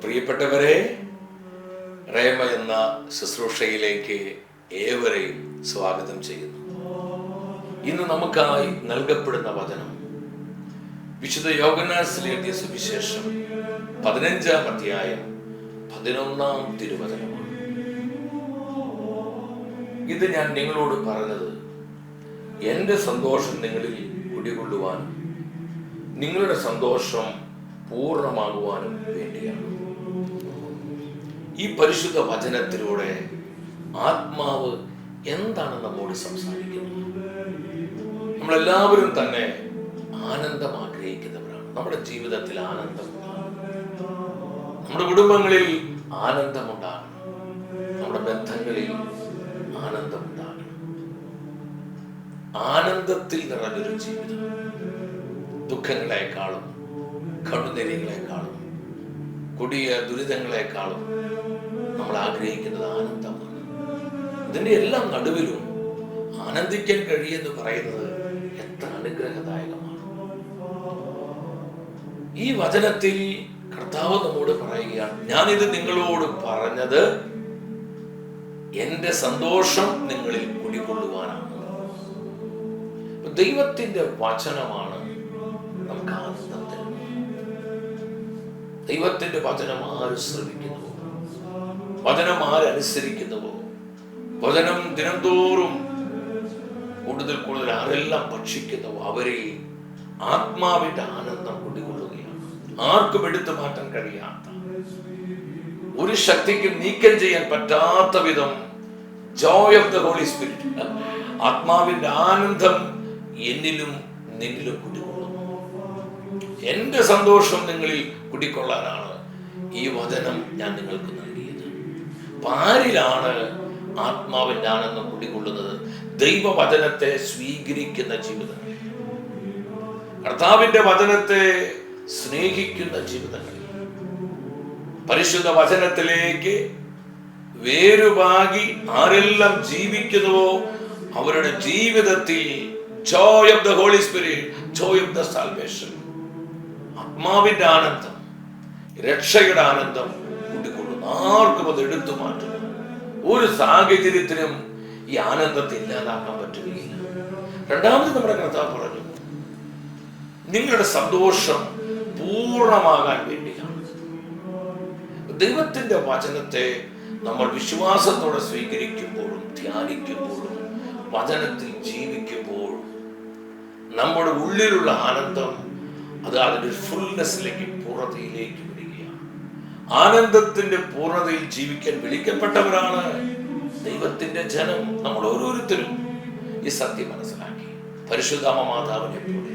പ്രിയപ്പെട്ടവരെ റേമ എന്ന ശുശ്രൂഷയിലേക്ക് ഏവരെയും സ്വാഗതം ചെയ്യുന്നു. ഇന്ന് നമുക്കായി നൽകപ്പെടുന്ന വചനം വിശുദ്ധ യോഗനാസിൽ സുവിശേഷം പതിനഞ്ചാം അധ്യായം പതിനൊന്നാം തിരുവചനമാണ്. ഇത് ഞാൻ നിങ്ങളോട് പറഞ്ഞത് എന്റെ സന്തോഷം നിങ്ങളിൽ കുടികൊള്ളുവാനും നിങ്ങളുടെ സന്തോഷം പൂർണമാകുവാനും വേണ്ടിയാണ്. ഈ പരിശുദ്ധ വചനത്തിലൂടെ ആത്മാവ് എന്താണ് നമ്മോട് സംസാരിക്കുന്നത്? നമ്മളെല്ലാവരും തന്നെ ആനന്ദം ആഗ്രഹിക്കുന്നവരാണ്. നമ്മുടെ ജീവിതത്തിൽ ആനന്ദം നമ്മുടെ കുടുംബങ്ങളിൽ ആനന്ദമുണ്ടാകണം നമ്മുടെ ബന്ധങ്ങളിൽ ആനന്ദമുണ്ടാകണം ആനന്ദത്തിൽ നിറഞ്ഞൊരു ജീവിതം ദുഃഖങ്ങളെക്കാളും കണ്ണുനീരികളെക്കാളും കൊടിയ ദുരിതങ്ങളെക്കാളും നമ്മൾ ആഗ്രഹിക്കുന്നത് ആനന്ദമാണ് ഇതിന്റെ എല്ലാം നടുവിലും ആനന്ദിക്കാൻ കഴിയെന്ന് പറയുന്നത് എത്ര അനുഗ്രഹദായകമാണ്. ഈ വചനത്തിൽ കർത്താവ് നമ്മോട് പറയുകയാണ് ഞാനിത് നിങ്ങളോട് പറഞ്ഞത് എന്റെ സന്തോഷം നിങ്ങളിൽ കുടികൊള്ളുവാനാണ്. ദൈവത്തിന്റെ വചനമാണ് ദൈവത്തിന്റെ വചനം ആര് ശ്രമിക്കുന്നുവോ വചനം ആരനുസരിക്കുന്നുവോ വചനം ദിനംതോറും കൂടുതൽ കൂടുതൽ ആരെല്ലാം ഭക്ഷിക്കുന്നുവോ അവരെ ആത്മാവിന്റെ ആനന്ദം കുടികൊള്ളുകയാണ് ആർക്കും എടുത്തു മാറ്റാൻ കഴിയാത്ത ഒരു ശക്തിക്കും നീക്കം ചെയ്യാൻ പറ്റാത്ത വിധം joy of the holy spirit ആത്മാവിന്റെ ആനന്ദം എന്നിലും നിന്നിലും കുടികൊള്ളുന്നു എന്റെ സന്തോഷം നിങ്ങളിൽ കുടിക്കൊള്ളാനാണ്. ഈ വചനം ഞാൻ നിങ്ങൾക്ക് നൽകിയത്. പാരിലാണ് ആരിലാണ് ആത്മാവിന്റെ ആനന്ദം കുടികൊള്ളുന്നത്. ദൈവവചനത്തെ സ്വീകരിക്കുന്ന ജീവിതങ്ങൾ. കർത്താവിന്റെ വചനത്തെ സ്നേഹിക്കുന്ന ജീവിതങ്ങൾ. പരിശുദ്ധ വചനത്തിലേക്ക് വേരുപാകി ആരെല്ലാം ജീവിക്കുന്നുവോ അവരുടെ ജീവിതത്തിൽ joy of the holy spirit joy of the salvation ആത്മാവിന്റെ ആനന്ദം രക്ഷയുടെ ആനന്ദം കൂട്ടിക്കൊള്ളുന്നു. ആർക്കും അത് എടുത്തു മാറ്റുന്നു ഒരു സാഹചര്യത്തിനും ഈ ആനന്ദത്തെ ഇല്ലാതാക്കാൻ പറ്റുകയില്ല. രണ്ടാമത് നമ്മുടെ കർത്താവ് പറഞ്ഞു നിങ്ങളുടെ സന്തോഷം പൂർണമാകാൻ വേണ്ടിയാണ്. ദൈവത്തിന്റെ വചനത്തെ നമ്മൾ വിശ്വാസത്തോടെ സ്വീകരിക്കുമ്പോഴും ധ്യാനിക്കുമ്പോഴും വചനത്തിൽ ജീവിക്കുമ്പോൾ നമ്മുടെ ഉള്ളിലുള്ള ആനന്ദം അത് അതിന്റെ ഫുൾനെസ്സിലേക്ക് പൂർണതയിലേക്ക് വിടുകയാണ്. ആനന്ദത്തിന്റെ പൂർണതയിൽ ജീവിക്കാൻ വിളിക്കപ്പെട്ടവരാണ് ദൈവത്തിന്റെ ജനം. നമ്മൾ ഓരോരുത്തരും ഈ സത്യം മനസ്സിലാക്കി. പരിശുദ്ധാമ മാതാവിനെ പോലെ.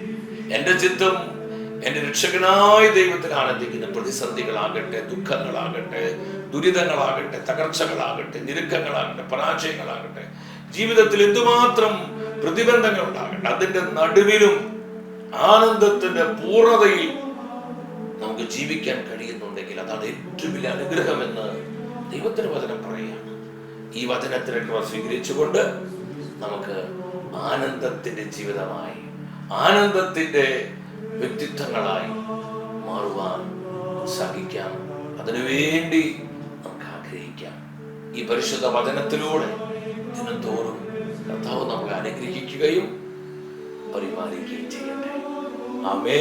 എന്റെ ചിത്തം എന്റെ രക്ഷകനായ ദൈവത്തിൽ ആനന്ദിക്കുന്ന പ്രതിസന്ധികളാകട്ടെ ദുഃഖങ്ങളാകട്ടെ ദുരിതങ്ങളാകട്ടെ തകർച്ചകളാകട്ടെ ഞെരുക്കങ്ങളാകട്ടെ പരാജയങ്ങളാകട്ടെ ജീവിതത്തിൽ എന്തുമാത്രം പ്രതിബന്ധങ്ങൾ ഉണ്ടാകട്ടെ അതിന്റെ നടുവിലും ആനന്ദത്തിന്റെ പൂർണതയിൽ നമുക്ക് ജീവിക്കാൻ കഴിയുന്നുണ്ടെങ്കിൽ അതാണ് ഏറ്റവും വലിയ അനുഗ്രഹമെന്ന് ദൈവത്തിന്റെ വചനം പറയുകയാണ്. ഈ വചനത്തിനൊക്കെ സ്വീകരിച്ചുകൊണ്ട് നമുക്ക് ആനന്ദത്തിന്റെ ജീവിതമായി ആനന്ദത്തിന്റെ വ്യക്തിത്വങ്ങളായി മാറുവാൻ ഉത്സാഹിക്കാം അതിനുവേണ്ടി നമുക്ക് ആഗ്രഹിക്കാം. ഈ പരിശുദ്ധ വചനത്തിലൂടെ ദിനംതോറും കർത്താവ് നമുക്ക് അനുഗ്രഹിക്കുകയും പരിപാലിക്കുകയും ചെയ്യട്ടെ ആമേ